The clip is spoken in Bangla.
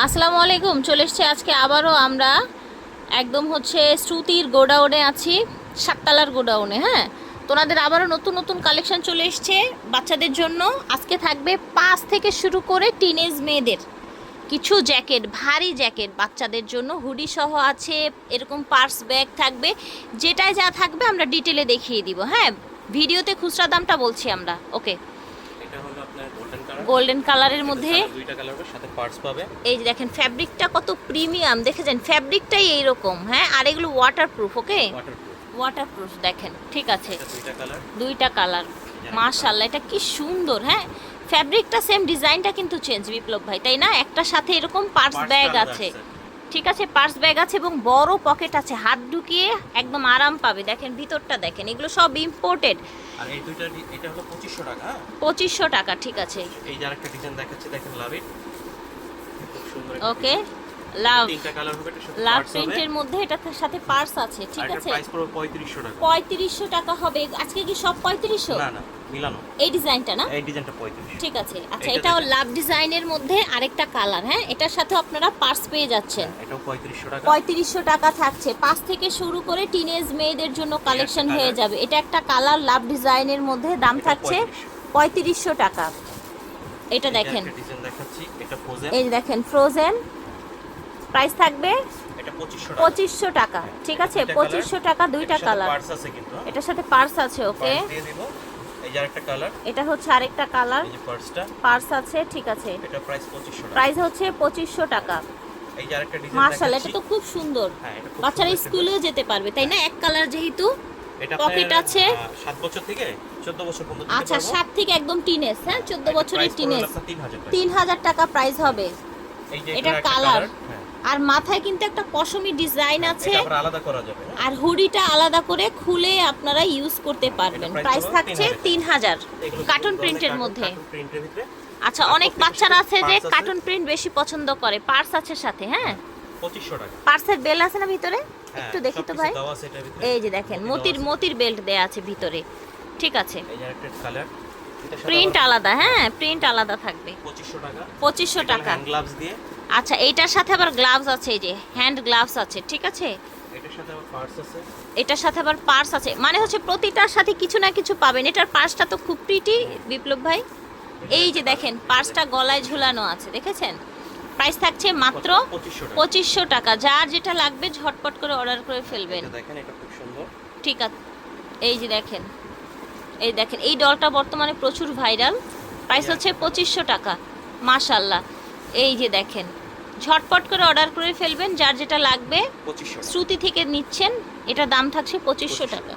আসসালামু আলাইকুম, চলে এসছে আজকে আবারও আমরা একদম হচ্ছে শ্রুতির গোডাউনে আছি, সাততলার গোডাউনে হ্যাঁ? তোনাদের আবারও নতুন নতুন কালেকশন চলে এসছে বাচ্চাদের জন্য। আজকে থাকবে পাঁচ থেকে শুরু করে টিনেজ মেয়েদের। কিছু জ্যাকেট, ভারী জ্যাকেট বাচ্চাদের জন্য। হুডি সহ আছে, এরকম পার্স ব্যাগ থাকবে। যেটাই যা থাকবে আমরা ডিটেলে দেখিয়ে দিব হ্যাঁ? ভিডিওতে খুচরা দামটা বলছি আমরা, ওকে? গোল্ডেন কালারের মধ্যে দুইটা কালার হবে সাথে পার্টস পাবে। এই যে দেখেন ফ্যাব্রিকটা কত প্রিমিয়াম দেখেছেন ফ্যাব্রিকটাই এইরকম হ্যাঁ? আর এগুলো ওয়াটারপ্রুফ ওকে ওয়াটারপ্রুফ দেখেন ঠিক আছে। দুইটা কালার দুইটা কালার মাশাল্লাহ এটা কি সুন্দর হ্যাঁ? ফ্যাব্রিকটা সেম ডিজাইনটা কিন্তু চেঞ্জ বিপ্লব ভাই তাই না? একটা সাথে এরকম পার্স ব্যাগ আছে। ঠিক আছে পার্স ব্যাগ আছে এবং বড় পকেট আছে। হাত ঢুকিয়ে একদম আরাম পাবে। দেখেন ভিতরটা দেখেন এগুলো সব ইম্পোর্টেড আর এই দুইটা এটা হলো 2500 টাকা হ্যাঁ? পঁচিশশো টাকা ঠিক আছে। এই যে আরেকটা ডিজাইন দেখাচ্ছি দেখেন লাভ ইট ওকে লাভ তিনটা কালার হবে লাভ প্রিন্টের মধ্যে এটার সাথে পার্স আছে ঠিক আছে? প্রাইস পড়বে 3500 টাকা। পঁয়ত্রিশশো টাকা হবে। আজকে কি সব পঁয়ত্রিশশো? না না মিলানো। এই ডিজাইনটা না? এই ডিজাইনটা 3500 ঠিক আছে। আচ্ছা এটা এটাও। লাভ ডিজাইনের মধ্যে আরেকটা কালার হ্যাঁ? এটার সাথে আপনারা পার্স পেয়ে যাচ্ছেন। হ্যাঁ, এটাও 3500 টাকা। পঁয়ত্রিশশো টাকা থাকছে। পাঁচ থেকে শুরু করে টিনেজ মেয়েদের জন্য কালেকশন হয়ে যাবে। এটা একটা কালার লাভ ডিজাইনের মধ্যে দাম থাকছে 3500 পঁয়ত্রিশশো টাকা। এটা দেখেন। এই দেখেন ফ্রোজেন প্রাইস থাকবে এটা 2500 টাকা। পঁচিশশো টাকা। ঠিক আছে পঁচিশশো টাকা দুইটা কালার হ্যাঁ? এটার সাথে পার্স আছে ওকে কালার এটা হচ্ছে আরেকটা কালার পার্স আছে ঠিক আছে। প্রাইস 2500 টাকা। প্রাইস হচ্ছে পঁচিশশো টাকা। মার্শাল এটা তো খুব সুন্দর। হ্যাঁ বাচ্চারা স্কুলেও যেতে পারবে তাই না? এক কালার যেহেতু পকেট আছে। আহ, বছর থেকে চোদ্দ বছর পর্যন্ত আচ্ছা। সাত থেকে একদম টিনেজ হ্যাঁ? চোদ্দ এটা বছরের price টিনেজ 3000 টাকা। তিন হাজার টাকা প্রাইস হবে। এটা। হ্যাঁ। আর মাথায় কিন্তু একটা পশমি ডিজাইন আছে। আলাদা করা যাবে। হ্যাঁ? আর হুডিটা আলাদা করে খুলে আপনারা ইউজ করতে পারবেন। প্রাইস থাকছে তিন হাজার। কার্টুন প্রিন্টের মধ্যে। আচ্ছা অনেক বাচ্চারা আছে যে কার্টুন প্রিন্ট বেশি পছন্দ করে। পার্স আছে সাথে হ্যাঁ? পার্সের বেল আছে না ভিতরে? হ্যাঁ, একটু দেখি তো ভাই। আছে। এই যে দেখেন মতির মতির বেল্ট দেয়া আছে ভিতরে। ঠিক আছে। প্রিন্ট আলাদা হ্যাঁ প্রিন্ট আলাদা থাকবে। 2500 টাকা। পঁচিশশো টাকা। গ্লাভস দিয়ে। আচ্ছা এইটার সাথে আবার গ্লাভস আছে এই যে হ্যান্ড গ্লাভস আছে ঠিক আছে? এটার সাথে আবার পার্স আছে। মানে হচ্ছে প্রতিটার সাথে কিছু না কিছু পাবেন। এটার পার্সটা তো খুব প্রিটি বিপ্লব ভাই। এই যে দেখেন পার্সটা গলায় ঝুলানো আছে দেখেছেন? প্রাইস থাকছে মাত্র পঁচিশশো টাকা। যার যেটা লাগবে ঝটপট করে অর্ডার করে ফেলবেন। ঠিক আছে এই যে দেখেন। এই দেখেন এই ডলটা বর্তমানে প্রচুর ভাইরাল প্রাইস হচ্ছে পঁচিশশো টাকা। মাশাল্লাহ এই যে দেখেন। ঝটপট করে অর্ডার করে ফেলবেন যার যেটা লাগবে। শ্রুতি থেকে নিচ্ছেন এটা দাম থাকছে পঁচিশশো টাকা।